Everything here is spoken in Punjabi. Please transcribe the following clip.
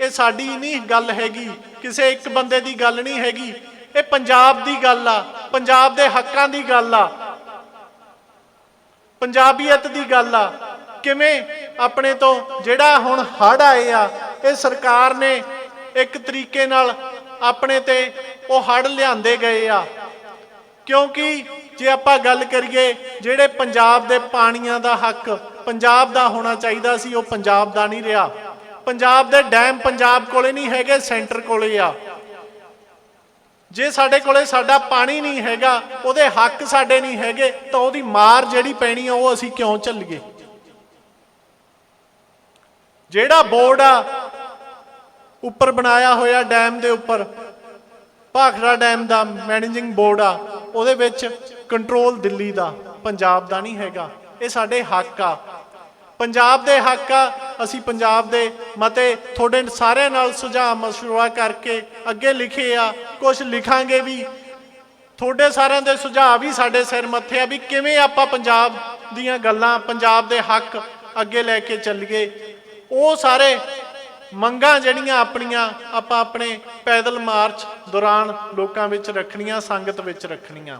ਇਹ ਸਾਡੀ ਨਹੀਂ ਗੱਲ ਹੈਗੀ, ਕਿਸੇ ਇੱਕ ਬੰਦੇ ਦੀ ਗੱਲ ਨਹੀਂ ਹੈਗੀ। ਇਹ ਪੰਜਾਬ ਦੀ ਗੱਲ ਆ, ਪੰਜਾਬ ਦੇ ਹੱਕਾਂ ਦੀ ਗੱਲ ਆ। ਪੰਜਾਬੀਅਤ ਦੀ ਗੱਲ ਆ। ਕਿਵੇਂ? ਆਪਣੇ ਤੋਂ ਜਿਹੜਾ ਹੁਣ ਹੜ ਆਏ ਆ, ਇਹ ਸਰਕਾਰ ਨੇ ਇੱਕ ਤਰੀਕੇ ਨਾਲ ਆਪਣੇ ਤੇ ਉਹ ਹੜ ਲਿਆਂਦੇ ਗਏ ਆ। ਕਿਉਂਕਿ ਜੇ ਆਪਾਂ ਗੱਲ ਕਰੀਏ, ਜਿਹੜੇ ਪੰਜਾਬ ਦੇ ਪਾਣੀਆਂ ਦਾ ਹੱਕ, ਪੰਜਾਬ ਦਾ ਹੋਣਾ ਚਾਹੀਦਾ ਸੀ, ਉਹ ਪੰਜਾਬ ਦਾ ਨਹੀਂ ਰਿਹਾ। ਪੰਜਾਬ ਦੇ ਡੈਮ ਪੰਜਾਬ ਕੋਲੇ ਨਹੀਂ ਹੈਗੇ, ਸੈਂਟਰ ਕੋਲੇ ਆ। ਜੇ ਸਾਡੇ ਕੋਲੇ ਸਾਡਾ ਪਾਣੀ ਨਹੀਂ ਹੈਗਾ, ਉਹਦੇ ਹੱਕ ਸਾਡੇ ਨਹੀਂ ਹੈਗੇ, ਤਾਂ ਉਹਦੀ ਮਾਰ ਜਿਹੜੀ ਪੈਣੀ ਆ, ਉਹ ਅਸੀਂ ਕਿਉਂ ਝੱਲੀਏ? ਜਿਹੜਾ ਬੋਰਡ ਆ, ਉੱਪਰ ਬਣਾਇਆ ਹੋਇਆ ਡੈਮ ਦੇ ਉੱਪਰ, ਭਾਖੜਾ ਡੈਮ ਦਾ ਮੈਨੇਜਿੰਗ ਬੋਰਡ ਆ, ਉਹਦੇ ਵਿੱਚ ਕੰਟਰੋਲ ਦਿੱਲੀ ਦਾ, ਪੰਜਾਬ ਦਾ ਨਹੀਂ ਹੈਗਾ। ਇਹ ਸਾਡੇ ਹੱਕ ਆ। ਪੰਜਾਬ ਦੇ ਹੱਕ ਆ ਅਸੀਂ ਪੰਜਾਬ ਦੇ ਮਤੇ ਤੁਹਾਡੇ ਸਾਰਿਆਂ ਨਾਲ ਸੁਝਾਅ ਮਸ਼ਵਰਾ ਕਰਕੇ ਅੱਗੇ ਲਿਖੇ ਆ ਕੁਝ ਲਿਖਾਂਗੇ ਵੀ। ਤੁਹਾਡੇ ਸਾਰਿਆਂ ਦੇ ਸੁਝਾਅ ਵੀ ਸਾਡੇ ਸਿਰ ਮੱਥੇ ਆ ਵੀ ਕਿਵੇਂ ਆਪਾਂ ਪੰਜਾਬ ਦੀਆਂ ਗੱਲਾਂ, ਪੰਜਾਬ ਦੇ ਹੱਕ ਅੱਗੇ ਲੈ ਕੇ ਚੱਲੀਏ। ਉਹ ਸਾਰੇ ਮੰਗਾਂ ਜਿਹੜੀਆਂ ਆਪਣੀਆਂ ਆਪਾਂ ਆਪਣੇ ਪੈਦਲ ਮਾਰਚ ਦੌਰਾਨ ਲੋਕਾਂ ਵਿੱਚ ਰੱਖਣੀਆਂ, ਸੰਗਤ ਵਿੱਚ ਰੱਖਣੀਆਂ।